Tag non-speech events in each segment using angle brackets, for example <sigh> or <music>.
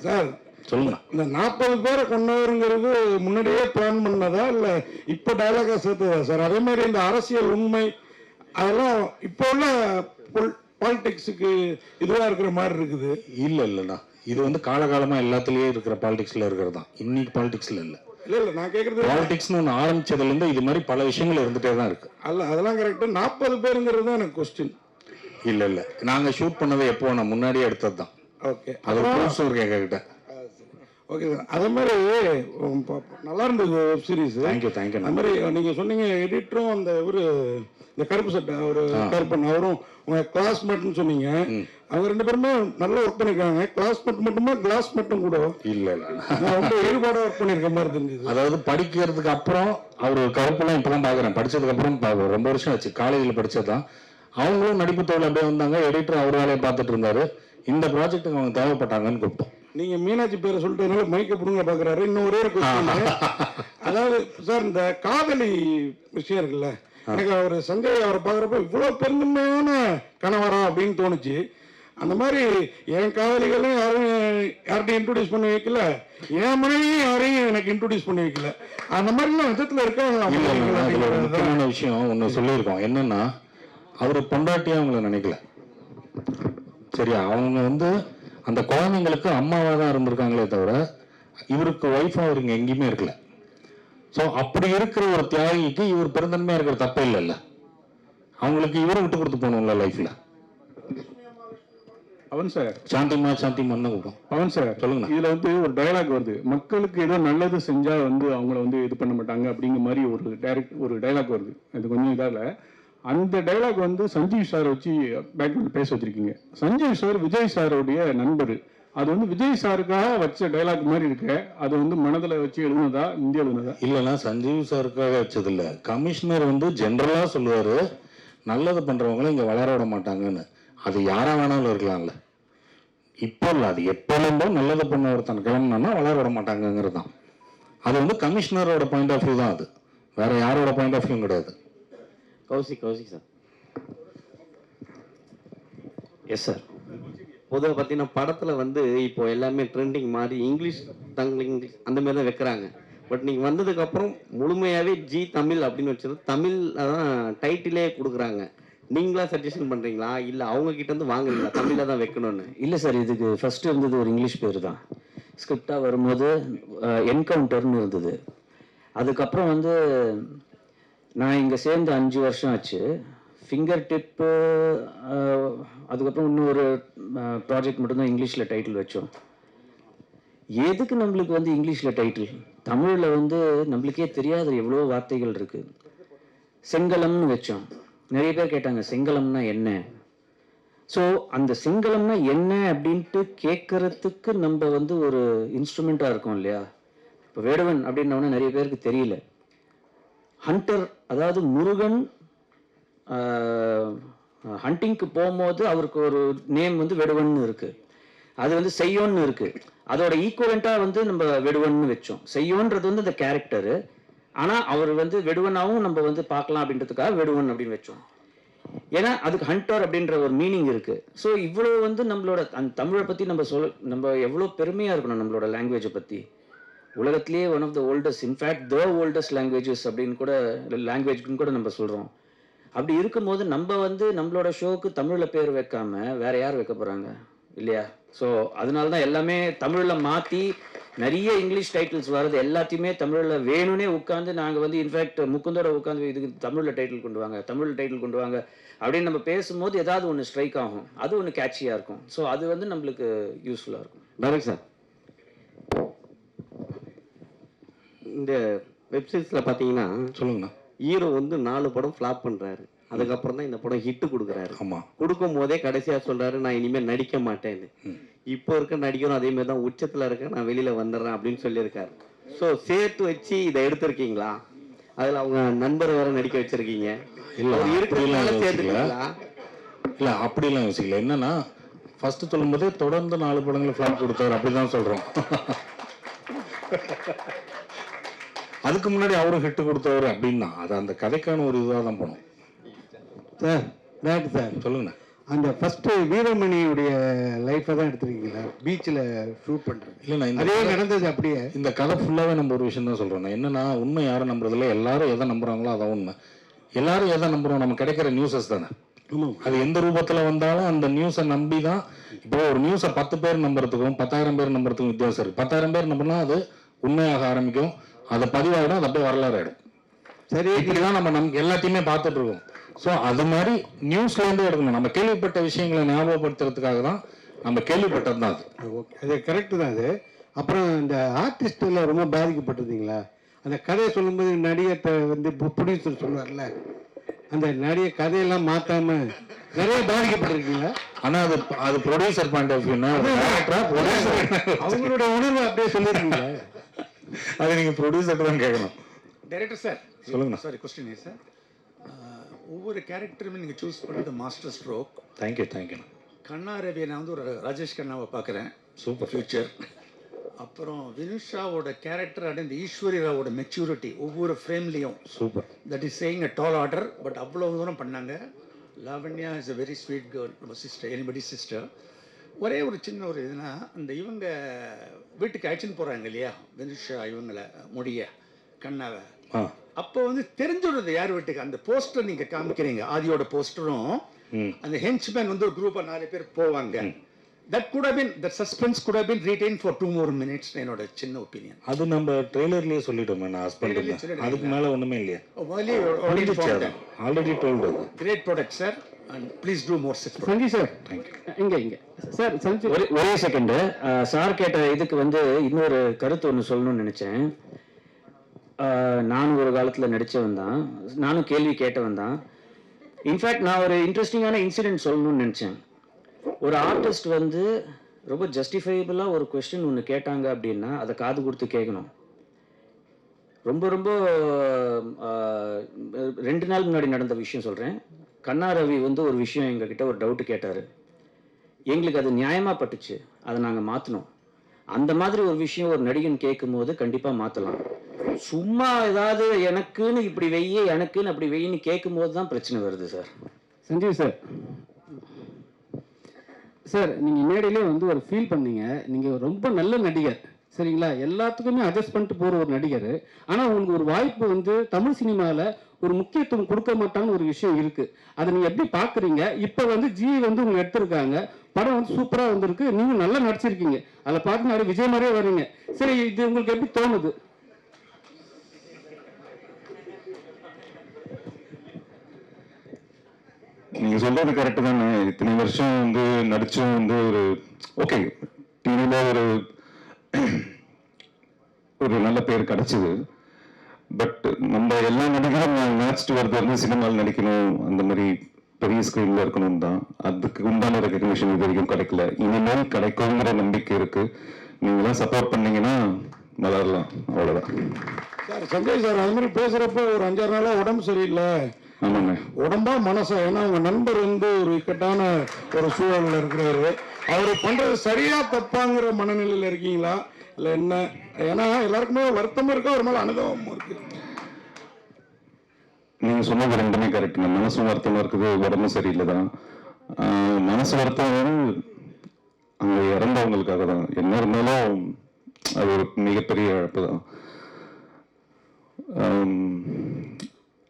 Sir சொல்லுங்க. இந்த நாற்பது பேரை கொண்டவருங்கிறது முன்னாடியே பிளான் பண்ணதா இல்ல இப்ப டயலாகா சேர்த்ததா சார்? அதே மாதிரி இந்த அரசியல் உண்மை அதெல்லாம் இப்போ உள்ள பாலிடிக்ஸுக்கு இதுவா இருக்கிற மாதிரி இருக்குது. இல்ல இல்லடா இது வந்து காலகாலமா எல்லாத்துலயும் இருக்கிற பாலிடிக்ஸ்ல இருக்கிறது தான் இன்னைக்கு பாலிடிக்ஸ்ல இல்ல. இல்ல இல்ல நான் கேக்குறது பாலிடிக்ஸ்னு ஒன்று ஆரம்பிச்சதுல இருந்து இது மாதிரி பல விஷயங்கள் இருந்துட்டே தான் இருக்கு. அல்ல அதெல்லாம் கரெக்ட் நாற்பது பேருங்கிறது தான் எனக்கு கொஸ்டின் இல்ல இல்ல. நாங்க ஷூட் பண்ணதை எப்போ நான் முன்னாடியே எடுத்தது தான் ஓகே. இருக்கு எங்ககிட்ட ஓகே அதே மாதிரி நல்லா இருந்தது வெப் சீரிஸ் தேங்க்யூ தேங்க்யூ அது மாதிரி நீங்க சொன்னீங்க எடிட்டரும் அந்த இவரு இந்த கருப்பு சட்டை அவரு கருப்பன் அவரும் உங்க கிளாஸ்மேட்னு சொன்னீங்க. அவங்க ரெண்டு பேருமே நல்லா ஒர்க் பண்ணிருக்காங்க. கிளாஸ்மேட் மட்டுமா கிளாஸ் மட்டும் கூட? இல்ல இல்ல நான் ரொம்ப ஈடுபாடா ஒர்க் பண்ணிருக்க மாதிரி தெரிஞ்சது. அதாவது படிக்கிறதுக்கு அப்புறம் அவர் கருப்பெல்லாம் இப்பதான் பாக்குறேன் படிச்சதுக்கு அப்புறம் ரொம்ப வருஷம் ஆச்சு. காலேஜில் படிச்சதுதான். அவங்களும் நடிப்பு தொழில் அப்படியே வந்தாங்க. எடிட்டர் அவர் வேலையை பார்த்துட்டு இருந்தாரு. இந்த ப்ராஜெக்ட்டுக்கு அவங்க தேவைப்பட்டாங்கன்னு கூப்பிட்டோம். நீங்க மீனாட்சி பேரை சொல்லிட்டதுனால மைக்க புடுங்க பாக்குறாரு. இன்னும் ஒரே அதாவது சார் இந்த காதலி விஷயம் இருக்குல்ல எனக்கு அவர் சஞ்சய் அவரை பாக்குறப்ப இவ்வளவு பெருந்தன்மையான கணவரா அப்படின்னு தோணுச்சு. அந்த மாதிரி என் காதலிகளும் யாரும் யார்கிட்டையும் இன்ட்ரோடியூஸ் பண்ணி வைக்கல. என் மனைவியும் யாரையும் எனக்கு இன்ட்ரோடியூஸ் பண்ணி வைக்கல. அந்த மாதிரிலாம் விதத்துல ஒரு முக்கியமான விஷயம் ஒன்று சொல்லியிருக்கோம். என்னன்னா அவர் பொண்டாட்டியா அவங்கள நினைக்கல. சரியா? அவங்க வந்து அந்த குழந்தைங்களுக்கு அம்மாவா தான் இருந்திருக்காங்களே தவிர இவருக்கு ஒய்ஃபா அவருங்க எங்கேயுமே இருக்கல. ஸோ அப்படி இருக்கிற ஒரு தியாகிக்கு இவர் பெருந்தன்மையா இருக்கிற தப்பே இல்லைல்ல. அவங்களுக்கு இவரை விட்டு கொடுத்து போகணும்ல லைஃப்ல அவன் சார் சாந்திமா சாந்திமான்னு தான் கூப்பிடும் அவன் சார் சொல்லுங்க. இதுல வந்து ஒரு டயலாக் வருது. மக்களுக்கு ஏதோ நல்லது செஞ்சா வந்து அவங்கள வந்து இது பண்ண மாட்டாங்க அப்படிங்கிற மாதிரி ஒரு டைரக்ட் ஒரு டயலாக் வருது. அது கொஞ்சம் இதால அந்த டயலாக் வந்து சஞ்சீவ் சார் வச்சு பேக்ரவுண்ட் பேச வச்சிருக்கீங்க. சஞ்சீவ் சார் விஜய் சாருடைய நண்பர். அது வந்து விஜய் சாருக்காக வச்ச டயலாக் மாதிரி இருக்கு. அது வந்து மனதில் வச்சு எழுதுனதா இந்தியா எழுதுனதா? இல்லைன்னா சஞ்சீவ் சாருக்காக வச்சது கமிஷனர் வந்து ஜென்ரலாக சொல்லுவார். நல்லது பண்ணுறவங்களும் இங்கே வளர விட மாட்டாங்கன்னு. அது யாராக வேணாலும் இருக்கலாம்ல. இப்போ இல்லை அது எப்போலேருந்தோ நல்லது பண்ண ஒருத்தன் கிளம்புனா வளர விட மாட்டாங்கங்கிறது தான். அது வந்து கமிஷனரோட பாயிண்ட் ஆஃப் வியூ தான் அது. வேற யாரோட பாயிண்ட் ஆஃப் வியூ கிடையாது. Kaushik Kaushik sir yes sir பொதுவாக பார்த்தீங்கன்னா படத்தில் வந்து இப்போ எல்லாமே ட்ரெண்டிங் மாதிரி இங்கிலீஷ் தமிழ் இங்கிலீஷ் அந்த மாதிரி தான் வைக்கிறாங்க. பட் நீங்கள் வந்ததுக்கப்புறம் முழுமையாகவே ஜி தமிழ் அப்படின்னு வச்சது தமிழ் தான் டைட்டிலே கொடுக்குறாங்க. நீங்களா சஜஷன் பண்ணுறீங்களா இல்லை அவங்க கிட்ட வாங்குறீங்களா? தமிழில் தான் வைக்கணும்னு. இல்லை சார் இதுக்கு ஃபஸ்ட்டு இருந்தது ஒரு இங்கிலீஷ் பேர் தான் ஸ்கிரிப்டாக வரும்போது என்கவுண்டர்னு இருந்தது. அதுக்கப்புறம் வந்து நான் இங்கே சேர்ந்து அஞ்சு வருஷம் ஆச்சு. ஃபிங்கர் டிப்பு அதுக்கப்புறம் இன்னொரு ப்ராஜெக்ட் மட்டும்தான் இங்கிலீஷில் டைட்டில் வச்சோம். எதுக்கு நம்மளுக்கு வந்து இங்கிலீஷில் டைட்டில் தமிழில் வந்து நம்மளுக்கே தெரியாத எவ்வளோ வார்த்தைகள் இருக்குது செங்கலம்னு வச்சோம். நிறைய பேர் கேட்டாங்க செங்கலம்னா என்ன? ஸோ அந்த சிங்களம்னா என்ன அப்படின்ட்டு கேட்கறதுக்கு நம்ம வந்து ஒரு இன்ஸ்ட்ருமெண்ட்டாக இருக்கோம் இல்லையா? இப்போ வேடவன் அப்படின்னவொன்னே நிறைய பேருக்கு தெரியல. ஹண்டர் அதாவது முருகன் ஹண்டிங்க்கு போகும்போது அவருக்கு ஒரு நேம் வந்து வெடுவன் இருக்குது அது வந்து செய்யோன்னு இருக்குது அதோட ஈக்குவலண்ட்டாக வந்து நம்ம வெடுவன்னு வச்சோம். செய்யோன்றது வந்து அந்த கேரக்டரு ஆனால் அவர் வந்து வெடுவனாகவும் நம்ம வந்து பார்க்கலாம் அப்படின்றதுக்காக வெடுவன் அப்படின்னு வச்சோம். ஏன்னா அதுக்கு ஹண்டர் அப்படின்ற ஒரு மீனிங் இருக்கு. ஸோ இவ்வளோ வந்து நம்மளோட அந்த தமிழை பற்றி நம்ம சொல் நம்ம எவ்வளோ பெருமையாக இருக்கணும் நம்மளோட லாங்குவேஜை பற்றி உலகத்திலேயே one of the oldest in fact the oldest languages அப்படின்னு கூட லாங்குவேஜ்னு கூட நம்ம சொல்கிறோம் அப்படி இருக்கும்போது நம்ம வந்து நம்மளோட ஷோவுக்கு தமிழில் பேர் வைக்காம வேற யார் வைக்க போகிறாங்க இல்லையா? ஸோ அதனால தான் எல்லாமே தமிழில் மாற்றி நிறைய இங்கிலீஷ் டைட்டில்ஸ் வர்றது எல்லாத்தையுமே தமிழில் வேணும்னே உட்காந்து நாங்கள் வந்து இன்ஃபேக்ட் முக்குந்தோட உட்காந்து இதுக்கு தமிழில் டைட்டில் கொண்டு வாங்க தமிழ் டைட்டில் கொண்டு வாங்க அப்படின்னு நம்ம பேசும்போது ஏதாவது ஒன்று ஸ்ட்ரைக் ஆகும். அது ஒன்று கேட்சியாக இருக்கும். ஸோ அது வந்து நம்மளுக்கு யூஸ்ஃபுல்லாக இருக்கும். டைரக்ட் சார் இந்த வெப்சைட்ஸில் பார்த்தீங்கன்னா சொல்லுங்கண்ணா. ஹீரோ வந்து நாலு படம் ஃப்ளாப் பண்றாரு. அதுக்கப்புறம் தான் இந்த படம் ஹிட் கொடுக்குறாரு. ஆமா. கொடுக்கும் போதே கடைசியா சொல்றாரு நான் இனிமேல் நடிக்க மாட்டேன்னு. இப்போ இருக்க நடிகரும் அதே மாதிரி தான் உச்சத்துல இருக்க நான் வெளியில வந்துடுறேன் அப்படின்னு சொல்லியிருக்காரு. ஸோ சேர்த்து வச்சு இதை எடுத்திருக்கீங்களா? அதுல அவங்க நண்பர் வேற நடிக்க வச்சிருக்கீங்க. இல்ல, அப்படிலாம் சேர்த்துக்கீங்களா இல்ல அப்படிலாம் யோசிக்கல. என்னன்னா ஃபர்ஸ்ட் சொல்லும்போதே தொடர்ந்து நாலு படங்களை ஃபிளாப் கொடுத்தாரு அப்படிதான் சொல்றோம். <laughs> அதுக்கு முன்னாடி அவரும் ஹிட் கொடுத்தவர் அப்படின்னா அது அந்த கதைக்கான ஒரு இதுவாக தான் போனோம். சார் டேரக்டர் சார் சொல்லுங்கண்ணா. அந்த ஃபர்ஸ்ட் வீரமணியுடைய லைஃப்பை தான் எடுத்திருக்கீங்களா? பீச்சில் ஷூட் பண்ணுறது இல்லை நான் இந்த அதே நடந்தது அப்படியே. இந்த கதை ஃபுல்லாகவே நம்ம ஒரு விஷயம் தான் சொல்கிறோம் என்னன்னா உண்மை யாரும் நம்புறதில்ல எல்லாரும் எதை நம்புறாங்களோ அதான் உண்மை. எல்லாரும் எதை நம்புறோம்? நம்ம கிடைக்கிற நியூஸஸ் தானே. அது எந்த ரூபத்தில் வந்தாலும் அந்த நியூஸை நம்பி தான் இப்போ ஒரு நியூஸை பத்து பேர் நம்புறதுக்கும் பத்தாயிரம் பேர் நம்புறதுக்கும் வித்தியாசம் இருக்குது பத்தாயிரம் பேர் நம்பினா அது உண்மையாக ஆரம்பிக்கும். அது பதிவாகிடும் அது அப்படியே வரலாறு ஆகிடும் சரி. இப்படி தான் நம்ம நம் எல்லாத்தையுமே பார்த்துட்டு இருக்கோம் ஸோ அது மாதிரி நியூஸ்லேருந்து எடுக்கணும். நம்ம கேள்விப்பட்ட விஷயங்களை ஞாபகப்படுத்துறதுக்காக தான் நம்ம கேள்விப்பட்டது தான் அது. ஓகே. அது கரெக்டு தான் அது. அப்புறம் இந்த ஆர்டிஸ்டில் ரொம்ப பாதிக்கப்பட்டிருந்தீங்களா? அந்த கதையை சொல்லும்போது நடிகத்தை வந்து ப்ரொடியூசர் சொல்லுவார்ல அந்த நடிகை கதையெல்லாம் மாற்றாம நிறைய பாதிக்கப்பட்டிருக்கீங்களா? ஆனால் அது அது ப்ரொடியூசர் பாயிண்ட் ஆஃப் வியூனா ப்ரொடியூசர் அவங்களோட உணர்வு அப்படியே சொல்லியிருக்கீங்களா அது நீங்கள் ப்ரொடியூசர் தான் கேட்கணும். டைரக்டர் சார் சொல்லுங்கண்ணா. சாரி கொஸ்டின் சார் ஒவ்வொரு கேரக்டருமே நீங்கள் சூஸ் பண்ணது master stroke thank you thank you கண்ணா ரவியை நான் வந்து ஒரு ராஜேஷ் கண்ணாவை பார்க்குறேன். சூப்பர் ஃபியூச்சர் அப்புறம் வினுஷாவோட கேரக்டர் அண்ட் இந்த ஈஸ்வரி ராவோட மெச்சூரிட்டி ஒவ்வொரு ஃப்ரேம்லேயும் super that is saying a tall order but அவ்வளோ தூரம் பண்ணாங்க. Lavanya is a very sweet girl நம்ம சிஸ்டர் எனிபடி சிஸ்டர் ஒரே ஒரு சின்ன ஒரு இதுனா அந்த இவங்க வீட்டுக்கு அழைச்சின்னு போகிறாங்க இல்லையா? வினுஷா இவங்கள முடிய கண்ணாவை. அப்போ வந்து தெரிஞ்சுடுறது யார் வீட்டுக்கு? அந்த போஸ்டர் நீங்க காமிக்கிறீங்க ஆதியோட போஸ்டரும். அந்த ஹென்ச்மேன் வந்து ஒரு குரூப்பா நாலு பேர் போவாங்க. That good pin that suspense good pin retain for two more minutes என்னோட சின்ன ஒப்பீனியன் அது நம்ம ட்ரெய்லர்லயே சொல்லிட்டோமே நான் ஹஸ்பண்ட்? அதுக்கு மேல ஒண்ணுமே இல்லையா. Only already told great product sir and please two more six சஞ்சி sir இங்க இங்க. சார் சஞ்சி ஒரே ஒரே செகண்டு சார் கேட்ட இதுக்கு வந்து இன்னொரு கருத்து ஒன்று சொல்லணும்னு நினச்சேன். நான் ஒரு காலத்தில் நடித்தவன் தான். நானும் கேள்வி கேட்டவன் தான். இன்ஃபேக்ட் நான் ஒரு இன்ட்ரெஸ்டிங்கான இன்சிடென்ட் சொல்லணும்னு நினச்சேன். ஒரு ஆர்டிஸ்ட் வந்து ரொம்ப ஜஸ்டிஃபைபிளாக ஒரு கொஸ்டின் ஒன்று கேட்டாங்க அப்படின்னா அதை காது கொடுத்து கேட்கணும். ரொம்ப ரொம்ப ரெண்டு நாள் முன்னாடி நடந்த விஷயம் சொல்கிறேன் கண்ணா ரவி வந்து ஒரு விஷயம் எங்ககிட்ட ஒரு டவுட்டு கேட்டார். எங்களுக்கு அது நியாயமாக பட்டுச்சு. அதை நாங்கள் மாற்றினோம் அந்த மாதிரி ஒரு விஷயம் ஒரு நடிகன் கேட்கும்போது கண்டிப்பாக மாற்றலாம் சும்மா ஏதாவது எனக்குன்னு இப்படி வெய்ய எனக்குன்னு அப்படி வெய்யின்னு கேட்கும்போது தான் பிரச்சனை வருது சார். சஞ்சீவ் சார் சார் நீங்கள் மேடையிலே வந்து ஒரு ஃபீல் பண்ணீங்க. நீங்கள் ரொம்ப நல்ல நடிகர். சரிங்களா? எல்லாத்துக்குமே அட்ஜஸ்ட் பண்ணிட்டு போகிற ஒரு நடிகர். ஆனால் உங்களுக்கு ஒரு வாய்ப்பு வந்து தமிழ் சினிமாவில் ஒரு முக்கியத்துவம் கொடுக்க மாட்டான்னு ஒரு விஷயம் இருக்குது அதை நீங்கள் எப்படி பார்க்குறீங்க இப்போ வந்து ஜி வந்து உங்களை எடுத்திருக்காங்க. படம் வந்து சூப்பராக வந்திருக்கு. நீங்கள் நல்லா நடிச்சிருக்கீங்க. அதில் பார்த்து நிறைய விஜய் மாதிரியே வரீங்க சரி இது உங்களுக்கு எப்படி தோணுது? நீங்க சொல்றது கரெக்ட் தானே. இத்தனை வருஷம் வந்து நடிச்சும் வந்து ஒரு ஓகே டிவியில ஒரு ஒரு நல்ல பேர் கிடைச்சது. பட் நம்ம எல்லா நடிகரும் நினைச்சிட்டு வருது வந்து சினிமாவில் நடிக்கணும். அந்த மாதிரி பெரிய ஸ்க்ரீன்ல இருக்கணும் தான். அதுக்கு உண்டான ரெக்கக்னிஷன் இது வரைக்கும் கிடைக்கல. இனிமேல் கிடைக்குங்கிற நம்பிக்கை இருக்கு. நீங்களாம் சப்போர்ட் பண்ணீங்கன்னா வளரலாம் அவ்வளோதான் சார் சஞ்சய் சார் அது மாதிரி பேசுறப்போ ஒரு அஞ்சாறு நாளா உடம்பு சரியில்லை. உடம்பா மனசா ஏன்னா உங்க நண்பர் வந்து ஒரு இக்கட்டான ஒரு சூழல்ல இருக்கிறாரு. அவர் பண்றது சரியா தப்பாங்கிற மனநிலையில இருக்கீங்களா? இல்ல என்ன? ஏன்னா எல்லாருக்குமே வருத்தமும் இருக்கு? ஒரு மேல அனுபவமும் இருக்கு. நீங்க சொன்னது ரெண்டுமே கரெக்ட் நம்ம மனசு வருத்தமா இருக்குது உடம்பு சரியில்லை தான் ஆஹ் மனசு வருத்தம் அங்க இறந்தவங்களுக்காக தான். என்ன இருந்தாலும் அது ஒரு மிகப்பெரிய இழப்பு தான்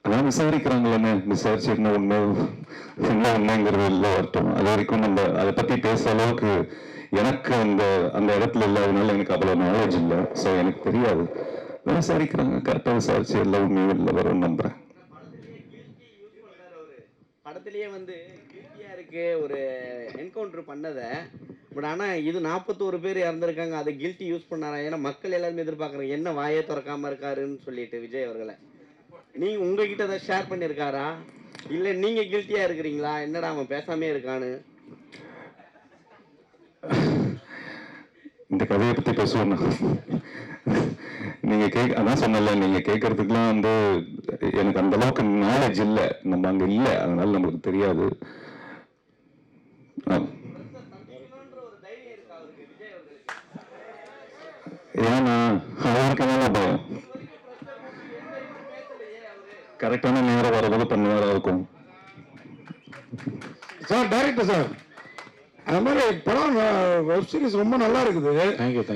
அதான் விசாரிக்கிறாங்களே விசாரிச்சு என்ன உண்மை என்ன உண்மைங்கிறது இல்லை வரட்டும். அது வரைக்கும் நம்ம அதை பற்றி பேசுகிற அளவுக்கு எனக்கு அந்த அந்த இடத்துல இல்லாதனால எனக்கு அவ்வளோ நாலேஜ் இல்லை. ஸோ எனக்கு தெரியாது. விசாரிக்கிறாங்க. கரெக்டாக விசாரிச்சு எல்லா உண்மையும் இல்லை வரும்னு நம்புறேன். படத்திலேயே வந்து கில்ட்டியா ஒரு என்கவுண்டர் பண்ணதை பட் ஆனா இது நாற்பத்தோரு பேர் இறந்துருக்காங்க. அதை கில்ட்டி யூஸ் பண்ணாரா? ஏன்னா மக்கள் எல்லாருமே எதிர்பார்க்குறாங்க என்ன வாயை திறக்காம இருக்காருன்னு சொல்லிட்டு விஜய் அவர்களை. நீ உங்ககிட்ட அதை ஷேர் பண்ணியிருக்காரா இல்லை நீங்கள் கில்ட்டியா இருக்கிறீங்களா? என்னடா அவன் பேசாமே இருக்கான்னு? இந்த கதையை பற்றி பேசுவோம் நீங்கள் கேக் அதான் சொன்னல நீங்கள் கேட்கறதுக்குலாம் வந்து எனக்கு அந்த அளவுக்கு நாலேஜ் இல்லை. நம்ம அங்கே இல்லை. அதனால நம்மளுக்கு தெரியாது ஆ. ஏன்னா அவருக்கு மேல பயம் கரெக்டான நேரம் வரும்போது பண்ணுவாரா இருக்கும் சார் டைரக்டர் சார் அது மாதிரி படம் வெப் சீரிஸ் ரொம்ப நல்லா இருக்குது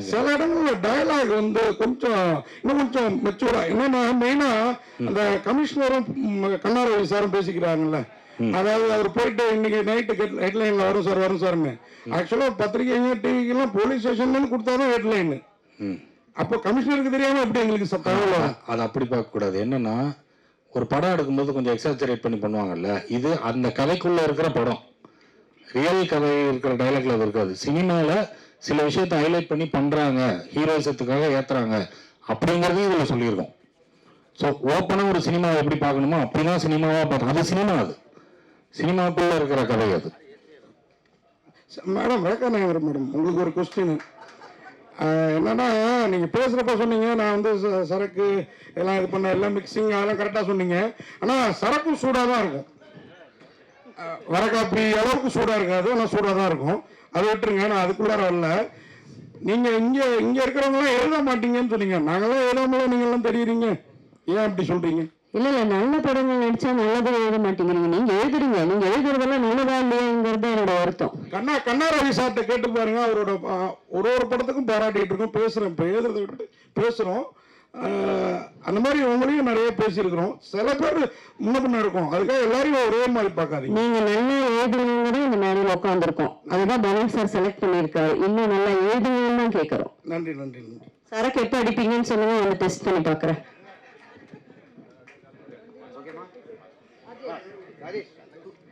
சில இடங்கள்ல டயலாக் வந்து கொஞ்சம் இன்னும் கொஞ்சம் மெச்சூரா என்னன்னா மெயினா அந்த கமிஷனரும் கண்ணாரவி சாரும் பேசிக்கிறாங்கல்ல அதாவது அவர் போயிட்டு இன்னைக்கு நைட்டு ஹெட்லைன்ல வரும் சார் வரும் சார்னு ஆக்சுவலா பத்திரிகைங்க டிவிக்கெல்லாம் போலீஸ் ஸ்டேஷன்ல கொடுத்தாதான் ஹெட்லைன் அப்போ கமிஷனருக்கு தெரியாம எப்படி எங்களுக்கு தகவல் அதை அப்படி பார்க்கக்கூடாது என்னன்னா ஒரு படம் எடுக்கும்போது கொஞ்சம் எக்ஸாஜரேட் பண்ணி பண்ணுவாங்கல்ல? இது அந்த கதைக்குள்ளே இருக்கிற படம். ரியல் கதை இருக்கிற டைலாக்ல அது இருக்காது. சினிமாவில் சில விஷயத்தை ஹைலைட் பண்ணி பண்ணுறாங்க ஹீரோசத்துக்காக ஏற்றுறாங்க அப்படிங்கிறதையும் இதில் சொல்லியிருக்கோம். ஸோ ஓப்பனாக ஒரு சினிமாவை எப்படி பார்க்கணுமோ அப்படிதான் சினிமாவாக பார்த்தோம் அது சினிமா அது. சினிமாக்குள்ளே இருக்கிற கதை அது. மேடம் ரேகா மேடம் உங்களுக்கு ஒரு கொஸ்டின் என்னன்னா நீங்க பேசுறப்ப சொன்னீங்க நான் வந்து ச- சரக்கு எல்லாம் இது பண்ண எல்லாம் மிக்சிங் அதெல்லாம் கரெக்டா சொன்னீங்க. ஆனா சரக்கும் சூடா தான் இருக்கும். அஹ், வரக்காப்பி அளவுக்கு சூடா இருக்காது ஆனால் சூடா தான் இருக்கும். அதை விட்டுருங்க நான் அதுக்குள்ளார வரல. நீங்க இங்க இங்க இருக்கிறவங்க எழுத மாட்டீங்கன்னு சொன்னீங்க. நாங்களாம் எழுதாமல நீங்க எல்லாம் தெரியுறீங்க. ஏன் அப்படி சொல்றீங்க? இல்ல இல்ல நல்ல படங்கள் நடிச்சா நல்லது எழுத மாட்டேங்கிறீங்க. நீங்க எழுதுறீங்க. நீங்க எழுதுறதெல்லாம் நல்லதா இல்லையாங்கிறது என்னோட வருத்தம். கண்ணா கண்ணாரவி சார்ட்ட கேட்டு பாருங்க. அவரோட ஒரு ஒரு படத்துக்கும் பாராட்டிட்டு இருக்கோம். பேசுறோம். இப்போ எழுதுறதை விட்டு பேசுறோம். அந்த மாதிரி உங்களையும் நிறைய பேசியிருக்கிறோம். சில பேர் முன்ன இருக்கும். அதுக்காக எல்லாரையும் ஒரே மாதிரி பார்க்காதீங்க. நீங்க நல்லா எழுதுறவங்க தான் இந்த மேடையில் உட்காந்துருக்கோம் அதுதான் பலன் சார் செலக்ட் பண்ணியிருக்காரு. இன்னும் நல்லா எழுதுவீங்கன்னு தான் கேட்கறோம் நன்றி நன்றி நன்றி. சரக்கு எப்போ அடிப்பீங்கன்னு சொல்லுங்க. வந்து டெஸ்ட் பண்ணி பார்க்குறேன்.